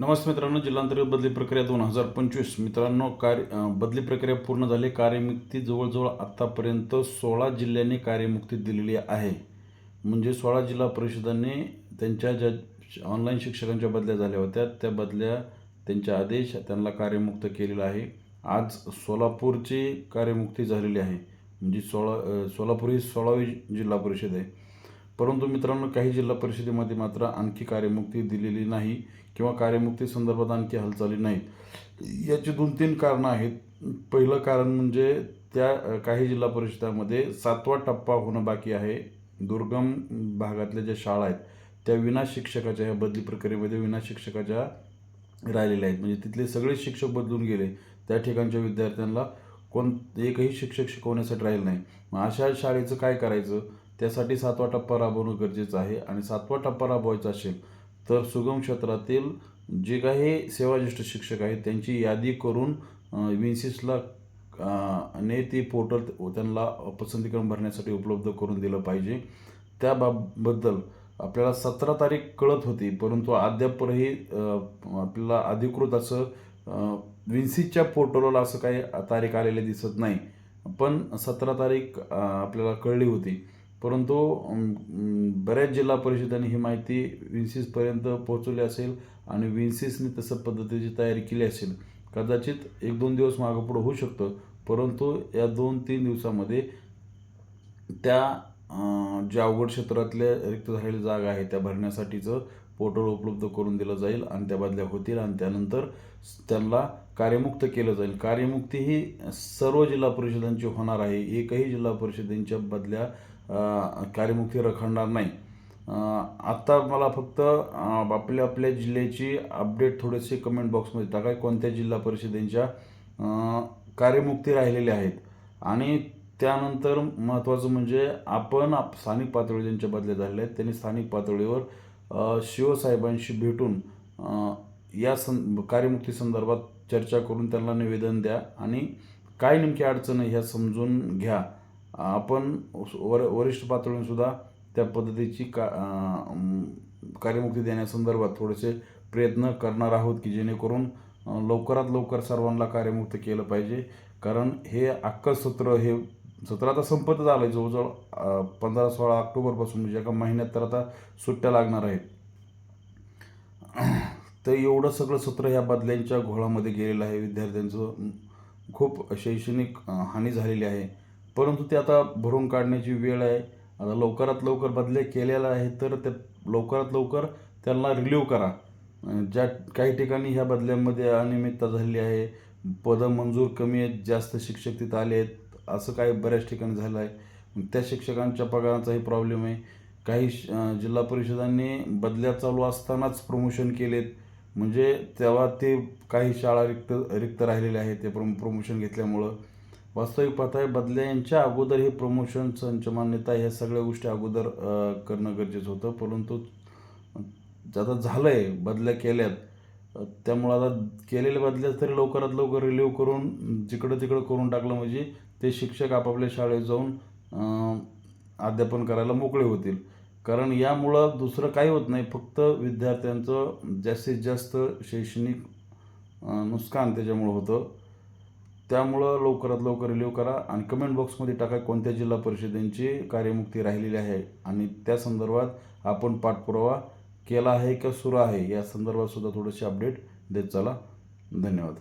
नमस्ते मित्रांनो जिल्हांतर्गत बदली प्रक्रिया दोन हजार पंचवीस. मित्रांनो कार्य बदली प्रक्रिया पूर्ण झाली. कार्यमुक्ती जवळजवळ आत्तापर्यंत सोळा जिल्ह्यांनी कार्यमुक्ती दिलेली आहे. म्हणजे सोळा जिल्हा परिषदांनी त्यांच्या ज्या ऑनलाईन शिक्षकांच्या बदल्या झाल्या होत्या त्या बदल्या त्यांचे आदेश त्यांना कार्यमुक्त केलेला आहे. आज सोलापूरची कार्यमुक्ती झालेली आहे. म्हणजे सोळा सोलापूर ही सोळावी जिल्हा परिषद आहे. परंतु मित्रांनो काही जिल्हा परिषदेमध्ये मात्र आणखी कार्यमुक्ती दिलेली नाही किंवा कार्यमुक्ती संदर्भात आणखी हालचाली नाहीत. याची दोन तीन कारणं आहेत. पहिलं कारण म्हणजे त्या काही जिल्हा परिषदामध्ये सातवा टप्पा होणं बाकी आहे. दुर्गम भागातल्या ज्या शाळा आहेत त्या विना शिक्षकाच्या ह्या बदली प्रक्रियेमध्ये विना शिक्षकाच्या राहिलेल्या आहेत. म्हणजे तिथले सगळे शिक्षक बदलून गेले. त्या ठिकाणच्या विद्यार्थ्यांना कोण एकही शिक्षक शिकवण्यासाठी राहिलं नाही. मग अशा शाळेचं काय करायचं? त्यासाठी सातवा टप्पा राबवणं गरजेचं आहे. आणि सातवा टप्पा राबवायचा असेल तर सुगम क्षेत्रातील जे काही सेवाज्येष्ठ शिक्षक आहेत त्यांची यादी करून विन्सिसला ने ती पोर्टल त्यांना पसंतीक्रम भरण्यासाठी उपलब्ध करून दिलं पाहिजे. त्याबाबद्दल आपल्याला सतरा तारीख कळत होती परंतु अद्यापही आपल्याला अधिकृत असं विन्सिसच्या पोर्टलला असं काही तारीख आलेली दिसत नाही. पण सतरा तारीख आपल्याला कळली होती. परंतु बऱ्याच जिल्हा परिषदांनी ही माहिती विन्सिसपर्यंत पोहोचवली असेल आणि विन्सिसने तसं पद्धतीची तयारी केली असेल. कदाचित एक दोन दिवस मागं पुढं होऊ शकतं परंतु या दोन तीन दिवसामध्ये त्या ज्या अवघड क्षेत्रातल्या रिक्त झालेल्या जागा आहे त्या भरण्यासाठीचं पोर्टल उपलब्ध करून दिलं जाईल आणि त्या बदल्या होतील आणि त्यानंतर त्यांना कार्यमुक्त केलं जाईल. कार्यमुक्ती ही सर्व जिल्हा परिषदांची होणार आहे. एकही जिल्हा परिषदेंच्या बदल्या कार्यमुक्ती रखडणार नाही. आत्ता मला फक्त आपल्या आपल्या जिल्ह्याची अपडेट थोडेसे कमेंट बॉक्समध्ये टाका. कोणत्या जिल्हा परिषदेच्या कार्यमुक्ती राहिलेल्या आहेत? आणि त्यानंतर महत्त्वाचं म्हणजे आपण आप स्थानिक पातळीवर ज्यांच्या बदल्या झालेल्या आहेत त्यांनी स्थानिक पातळीवर शिवसाहेबांशी भेटून या सं कार्यमुक्ती संदर्भात चर्चा करून त्यांना निवेदन द्या. आणि काय नेमकी अडचण आहे ह्या समजून घ्या. आपण वर वरिष्ठ पातळीसुद्धा त्या पद्धतीची का कार्यमुक्ती देण्यासंदर्भात थोडेसे प्रयत्न करणार आहोत की जेणेकरून लवकरात लवकर सर्वांना कार्यमुक्त केलं पाहिजे. कारण हे अख्खं सत्र हे सत्र आता संपत झालं आहे जवळजवळ पंधरा सोळा ऑक्टोबरपासून म्हणजे एका महिन्यात तर आता सुट्ट्या लागणार आहेत. तर एवढं सगळं सत्र ह्या बदल्यांच्या घोळामध्ये गेलेलं आहे. विद्यार्थ्यांचं खूप शैक्षणिक हानी झालेली आहे. परंतु ते आता भरून काढण्याची वेळ आहे. आता लवकरात लवकर बदल्या केलेला आहे तर ते लवकरात लवकर त्यांना रिलीव करा. ज्या काही ठिकाणी ह्या बदल्यांमध्ये अनियमितता झालेली आहे पदं मंजूर कमी आहेत जास्त शिक्षक तिथं आले आहेत असं काही बऱ्याच ठिकाणी झालं आहे. त्या शिक्षकांच्या पगाराचाही प्रॉब्लेम आहे. काही श- जिल्हा परिषदांनी बदल्या चालू असतानाच प्रमोशन केलेत. म्हणजे तेव्हा ते काही शाळा रिक्त रिक्त राहिलेल्या आहेत ते प्रम प्रमोशन घेतल्यामुळं. वास्तविक पातळी बदल्यांच्या बदल्या यांच्या अगोदर हे प्रमोशन संच मान्यता ह्या सगळ्या गोष्टी अगोदर करणं गरजेचं होतं. परंतु आता झालं आहे बदल्या केल्यात. त्यामुळं आता केलेल्या बदल्या तरी लवकरात लवकर रिलीव्ह करून जिकडं तिकडं करून टाकलं म्हणजे ते शिक्षक आपापल्या शाळेत जाऊन अध्यापन करायला मोकळे होतील. कारण यामुळं दुसरं काही होत नाही. फक्त विद्यार्थ्यांचं जास्तीत जास्त शैक्षणिक नुकसान त्याच्यामुळं होतं. त्यामुळं लवकरात लवकर रिलीव्ह करा आणि कमेंट बॉक्समध्ये टाका कोणत्या जिल्हा परिषदेंची कार्यमुक्ती राहिलेली आहे. आणि त्या संदर्भात आपण पाठपुरावा केला आहे का सुरू आहे या संदर्भात सुद्धा थोडेसे अपडेट देत चला. धन्यवाद.